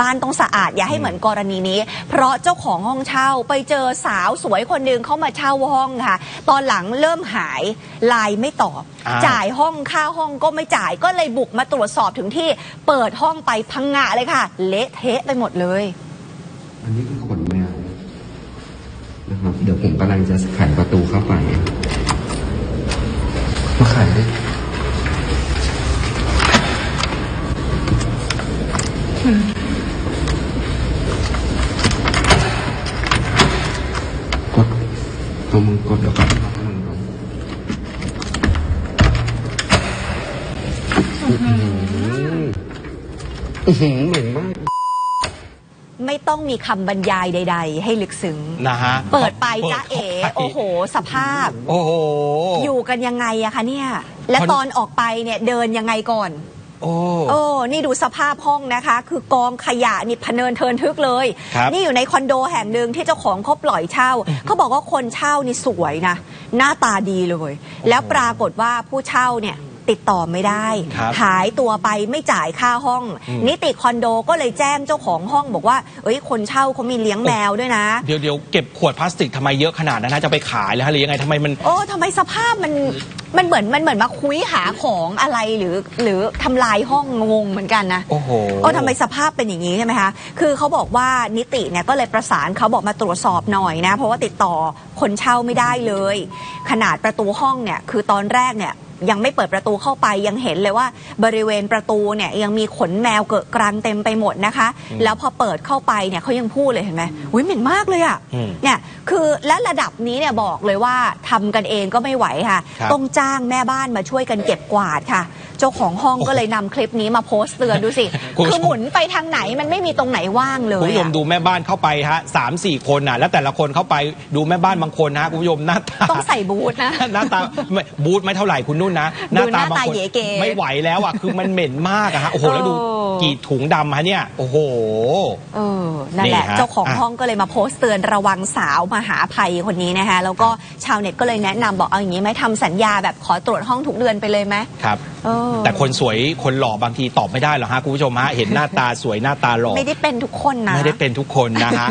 บ้านต้องสะอาดอย่าให้เหมือนกรณีนี้ เพราะเจ้าของห้องเช่าไปเจอสาวสวยคนหนึ่งเข้ามาเช่าห้องค่ะ ตอนหลังเริ่มหายไลน์ไม่ตอบอ้าวจ่ายห้องค่าห้องก็ไม่จ่ายก็เลยบุกมาตรวจสอบถึงที่เปิดห้องไปพังงะเลยค่ะ เละเทะไปหมดเลย อันนี้คือขนแมวนะครับเดี๋ยวผมกำลังจะไขประตูเข้าไปมาไขดิกด ตัวมึงกดเดี๋ยวก่อนเอามึงก่อนอื้อหืออื้อหือเหม็นมาก ไม่ต้องมีคำบรรยายใด ๆ ให้ลึกซึ้ง นะฮะเปิดไปจ้าเอ๋ข้าไปโอ้โห สภาพ โอ้โห อยู่กันยังไงอะคะเนี่ย และตอนออกไปเนี่ยเดินยังไงก่อน โอ้โอ้นี่ดูสภาพห้องนะคะ คือกองขยะนี่พะเนินเทินทึกเลย ครับนี่อยู่ในคอนโดแห่งหนึ่งที่เจ้าของเขาปล่อยเช่า เขาบอกว่าคนเช่านี่สวยนะ หน้าตาดีเลย แล้วปรากฏว่าผู้เช่าเนี่ย ติดต่อไม่ได้ ครับหายตัวไปไม่จ่ายค่าห้อง อืม นิติคอนโดก็เลยแจ้งเจ้าของห้องบอกว่า เอ้ยคนเช่าเขามีเลี้ยงแมวด้วยนะ เดี๋ยวเดี๋ยวเก็บขวดพลาสติกทำไมเยอะขนาดนั้นนะจะไปขายแล้วฮะหรือยังไงทำไมมัน โอ้ทำไมสภาพมันมันเหมือนมันเหมือนมาคุยหาของอะไรหรือ หรือทำลายห้องงงเหมือนกันนะโอ้โห โอ้ทำไมสภาพเป็นอย่างนี้ใช่ไหมคะคือเขาบอกว่านิติเนี่ยก็เลยประสานเขาบอกมาตรวจสอบหน่อยนะ เพราะว่าติดต่อคนเช่าไม่ได้เลย ขนาดประตูห้องเนี่ยคือตอนแรกเนี่ย ยังไม่เปิดประตูเข้าไปยังเห็นเลยว่าบริเวณประตูเนี่ยยังมีขนแมวเกิดกรังเต็มไปหมดนะคะ แล้วพอเปิดเข้าไปเนี่ยเขายังพูดเลยเห็นไหมอุ้ยเหม็นมากเลยอะอืมเนี่ยคือและระดับนี้เนี่ยบอกเลยว่าทำกันเองก็ไม่ไหวค่ะครับต้องจ้างแม่บ้านมาช่วยกันเก็บกวาดค่ะ เจ้าของห้องก็เลยนำคลิปนี้มาโพสต์เตือนดูสิ คุณผู้ชม คือหมุนไปทางไหนมันไม่มีตรงไหนว่างเลยคุณผู้ชมอะดูแม่บ้านเข้าไปฮะสามสี่คนน่ะ แล้วแต่ละคนเข้าไปดูแม่บ้านบางคนนะฮะคุณผู้ชมหน้าตา ต้องใส่บูทนะ หน้าตาไม่บูธไม่เท่าไหร่คุณนุ่นนะดูหน้าบางตาคนเยเกไม่ไหวแล้วอะคือมันเหม็นมากอะฮะโอ้โหแล้วดูโอ้กี่ถุงดำฮะเนี่ยโอ้โห เออ นั่นแหละ นี่ฮะเจ้าของอะห้องก็เลยมาโพสต์เตือนระวังสาวมหาภัยคนนี้นะคะ แล้วก็ชาวเน็ตก็เลยแนะนำบอกเอาอย่างนี้ไหมทำสัญญาแบบขอตรวจห้องทุกเดือนไปเลยไหมครับออ แต่คนสวยคนหล่อบางทีตอบไม่ได้หรอกฮะคุณผู้ชมฮะเห็นหน้าตาสวยหน้าตาหล่อไม่ได้เป็นทุกคนนะ ไม่ได้เป็นทุกคนนะฮะ